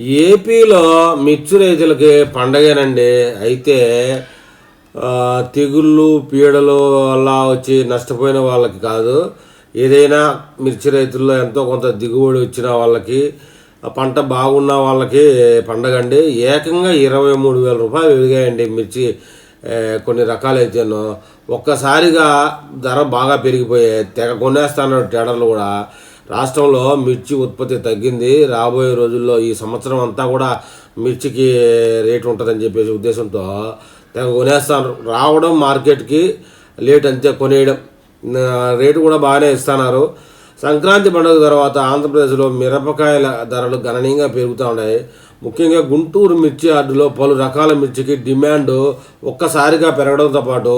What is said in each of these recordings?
ఏపీలో మిర్చి రైతులకి పండగేనండి. అయితే తెగుళ్ళు పీడలు వల్ల వచ్చి నష్టపోయిన వాళ్ళకి కాదు. ఏదైనా మిర్చి రైతుల్లో ఎంతో కొంత దిగుబడి వచ్చిన వాళ్ళకి పంట బాగున్న వాళ్ళకి పండగ అండి ఏకంగా ఇరవై మూడు వేల రూపాయలు పెరిగాయండి మిర్చి కొన్ని రకాలైతేనో. ఒక్కసారిగా ధర బాగా పెరిగిపోయాయి. తెగ కొనేస్తాను టేడర్లు కూడా. రాష్ట్రంలో మిర్చి ఉత్పత్తి తగ్గింది. రాబోయే రోజుల్లో ఈ సంవత్సరం అంతా కూడా మిర్చికి రేటు ఉంటుందని చెప్పేసి ఉద్దేశంతో తెగ కొనేస్తాను రావడం మార్కెట్కి లేట్ అంతే కొనేయడం. రేటు కూడా బాగానే ఇస్తున్నారు. సంక్రాంతి పండుగ తర్వాత ఆంధ్రప్రదేశ్లో మిరపకాయల ధరలు గణనీయంగా పెరుగుతూ ఉన్నాయి. ముఖ్యంగా గుంటూరు మిర్చి యార్డులో పలు రకాల మిర్చికి డిమాండ్ ఒక్కసారిగా పెరగడంతో పాటు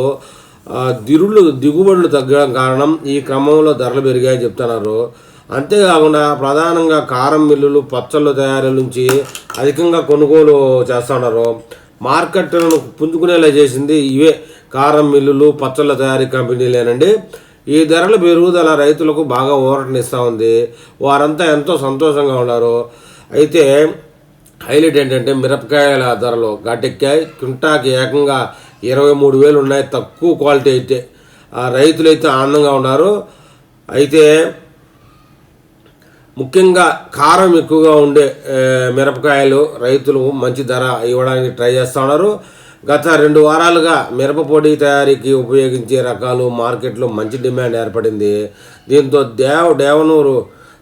దిరుళ్ళు దిగుబడులు తగ్గడం కారణం ఈ క్రమంలో ధరలు పెరిగాయని చెప్తున్నారు. అంతేకాకుండా ప్రధానంగా కారం మిల్లులు పచ్చళ్ళ తయారీల నుంచి అధికంగా కొనుగోలు చేస్తున్నారు మార్కెట్లను పుంజుకునేలా చేసింది ఇవే. కారం మిల్లులు పచ్చళ్ళ తయారీ కంపెనీలేనండి. ఈ ధరల పెరుగుదల రైతులకు బాగా ఊరటనిస్తూ ఉంది. వారంతా ఎంతో సంతోషంగా ఉన్నారు. అయితే హైలైట్ ఏంటంటే మిరపకాయల ధరలు గట్టెక్కాయి. క్వింటాకి ఏకంగా ఇరవై మూడు వేలు ఉన్నాయి. తక్కువ క్వాలిటీ అయితే ఆ రైతులైతే ఆనందంగా ఉన్నారు. అయితే ముఖ్యంగా కారం ఎక్కువగా ఉండే మిరపకాయలు రైతులు మంచి ధర ఇవ్వడానికి ట్రై చేస్తూ ఉన్నారు. గత రెండు వారాలుగా మిరప పొడి తయారీకి ఉపయోగించే రకాలు మార్కెట్లో మంచి డిమాండ్ ఏర్పడింది. దీంతో దేవ దేవనూరు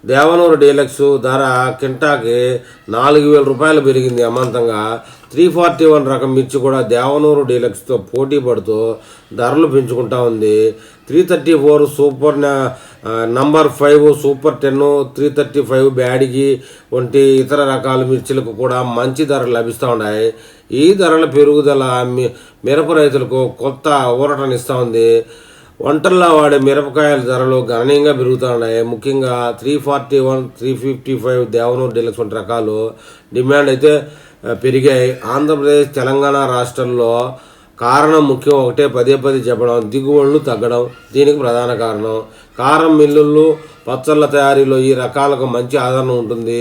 దేవనూరు డీలక్స్ ధర కింటాకి నాలుగు వేల రూపాయలు పెరిగింది అమాంతంగా. త్రీ ఫార్టీ వన్ రకం మిర్చి కూడా దేవనూరు డీలక్స్తో పోటీ పడుతూ ధరలు పెంచుకుంటా ఉంది. Three thirty four super number five super ten three thirty five Byadgi వంటి ఇతర రకాల మిర్చిలకు కూడా మంచి ధరలు లభిస్తూ ఉన్నాయి. ఈ ధరల పెరుగుదల మి- మిరప రైతులకు కొత్త ఊరటనిస్తూ ఉంది. వంటల్లో వాడే మిరపకాయల ధరలు గణనీయంగా పెరుగుతున్నాయి. ముఖ్యంగా three forty one three fifty five Devanuru deluxe వంటి రకాలు డిమాండ్ అయితే పెరిగాయి. ఆంధ్రప్రదేశ్ తెలంగాణ రాష్ట్రంలో కారణం ముఖ్యం ఒకటే పదే పదే చెప్పడం దిగుబడులు తగ్గడం దీనికి ప్రధాన కారణం. కారం మిల్లులు పచ్చళ్ళ తయారీలో ఈ రకాలకు మంచి ఆదరణ ఉంటుంది.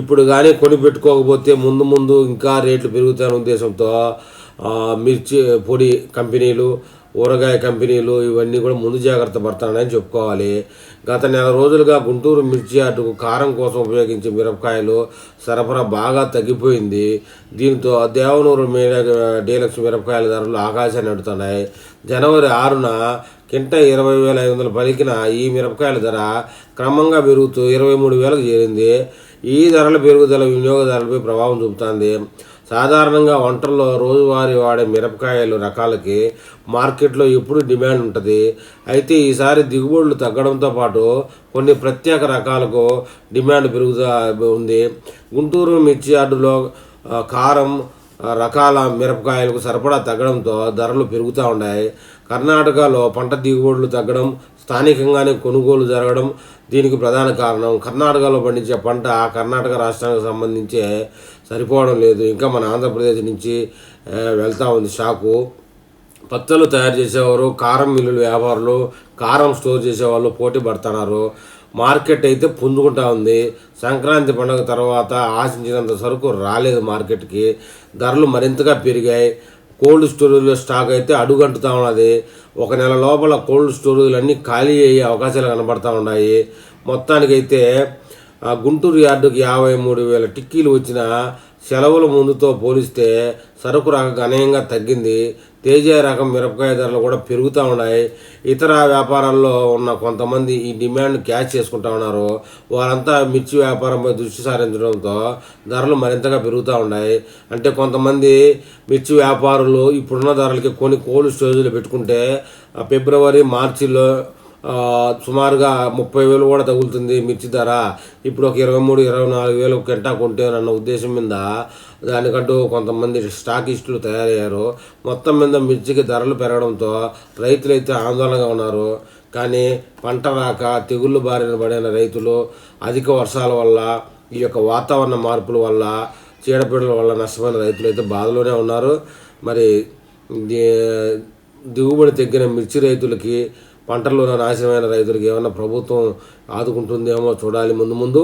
ఇప్పుడు కానీ కొని పెట్టుకోకపోతే ముందు ముందు ఇంకా రేట్లు పెరుగుతాయనే ఉద్దేశంతో మిర్చి పొడి కంపెనీలు ఊరగాయ కంపెనీలు ఇవన్నీ కూడా ముందు జాగ్రత్త పడతానని చెప్పుకోవాలి. గత నెల రోజులుగా గుంటూరు మిర్చి అటుకు కారం కోసం ఉపయోగించే మిరపకాయలు సరఫరా బాగా తగ్గిపోయింది. దీంతో దేవనూరు మీద డీలక్స్ మిరపకాయల ధరలు ఆకాశాన్ని అడుతున్నాయి జనవరి ఆరున కింట ఇరవై వేల ఐదు వందలు పలికిన ఈ మిరపకాయల ధర క్రమంగా పెరుగుతూ ఇరవై మూడు వేలకు చేరింది. ఈ ధరల పెరుగుదల వినియోగదారులపై ప్రభావం చూపుతుంది. సాధారణంగా వంటల్లో రోజువారీ వాడే మిరపకాయలు రకాలకి మార్కెట్లో ఎప్పుడు డిమాండ్ ఉంటుంది. అయితే ఈసారి దిగుబడులు తగ్గడంతో పాటు కొన్ని ప్రత్యేక రకాలకు డిమాండ్ పెరుగుతూ ఉంది. గుంటూరు మిర్చి యార్డులో కారం రకాల మిరపకాయలకు సరిపడా తగ్గడంతో ధరలు పెరుగుతూ ఉన్నాయి. కర్ణాటకలో పంట దిగుబడులు తగ్గడం స్థానికంగానే కొనుగోలు జరగడం దీనికి ప్రధాన కారణం. కర్ణాటకలో పండించే పంట ఆ కర్ణాటక రాష్ట్రానికి సంబంధించే సరిపోవడం లేదు. ఇంకా మన ఆంధ్రప్రదేశ్ నుంచి వెళ్తూ ఉంది షాకు. పచ్చళ్ళు తయారు చేసేవారు కారం మిల్లులు వ్యాపారులు కారం స్టోర్ చేసేవాళ్ళు పోటీ పడుతున్నారు. మార్కెట్ అయితే పుంజుకుంటా ఉంది. సంక్రాంతి పండుగ తర్వాత ఆశించినంత సరుకు రాలేదు మార్కెట్కి. ధరలు మరింతగా పెరిగాయి. కోల్డ్ స్టోరేజ్లో స్టాక్ అయితే అడుగంటుతా ఉన్నది. ఒక నెల లోపల కోల్డ్ స్టోరేజ్లు అన్నీ ఖాళీ అయ్యే అవకాశాలు కనబడతా ఉన్నాయి. మొత్తానికైతే ఆ గుంటూరు యార్డుకి యాభై మూడు వేల టిక్కీలు వచ్చిన సెలవుల ముందుతో పోలిస్తే సరుకు రకం గణనీయంగా తగ్గింది. తేజ రకం మిరపకాయ ధరలు కూడా పెరుగుతూ ఉన్నాయి. ఇతర వ్యాపారాల్లో ఉన్న కొంతమంది ఈ డిమాండ్ క్యాచ్ చేసుకుంటా ఉన్నారు. వారంతా మిర్చి వ్యాపారంపై దృష్టి సారించడంతో ధరలు మరింతగా పెరుగుతూ ఉన్నాయి. అంటే కొంతమంది మిర్చి వ్యాపారులు ఇప్పుడున్న ధరలకి కొన్ని కోల్డ్ స్టోరేజ్లు పెట్టుకుంటే ఫిబ్రవరి మార్చిలో సుమారుగా ముప్పై వేలు కూడా తగులుతుంది మిర్చి ధర. ఇప్పుడు ఒక ఇరవై మూడు ఇరవై నాలుగు వేలు గంట కొంటే అన్న ఉద్దేశం మీద దానికంటూ కొంతమంది స్టాకిస్టులు తయారయ్యారు. మొత్తం మీద మిర్చికి ధరలు పెరగడంతో రైతులైతే ఆందోళనగా ఉన్నారు. కానీ పంట రాక తెగుళ్ళు బారిన పడిన రైతులు అధిక వర్షాల వల్ల ఈ యొక్క వాతావరణ మార్పుల వల్ల చీడపీడల వల్ల నష్టమైన రైతులు అయితే బాధలోనే ఉన్నారు. మరి దిగుబడి తగ్గిన మిర్చి రైతులకి పంటల్లో నాశనమైన రైతులకు ఏమైనా ప్రభుత్వం ఆదుకుంటుందేమో చూడాలి ముందు ముందు.